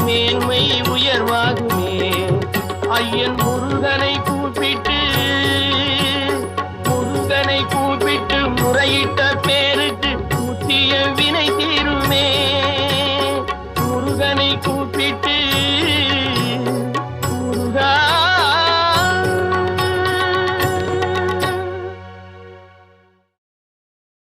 மேன்மை உயர்வாகுமே. ஐயன் முருகனை கூப்பிட்டு முருகனை கூப்பிட்டு முறையிட்ட பேருக்கு கூட்டிய வினை தீருமே. முருகனை கூப்பிட்டு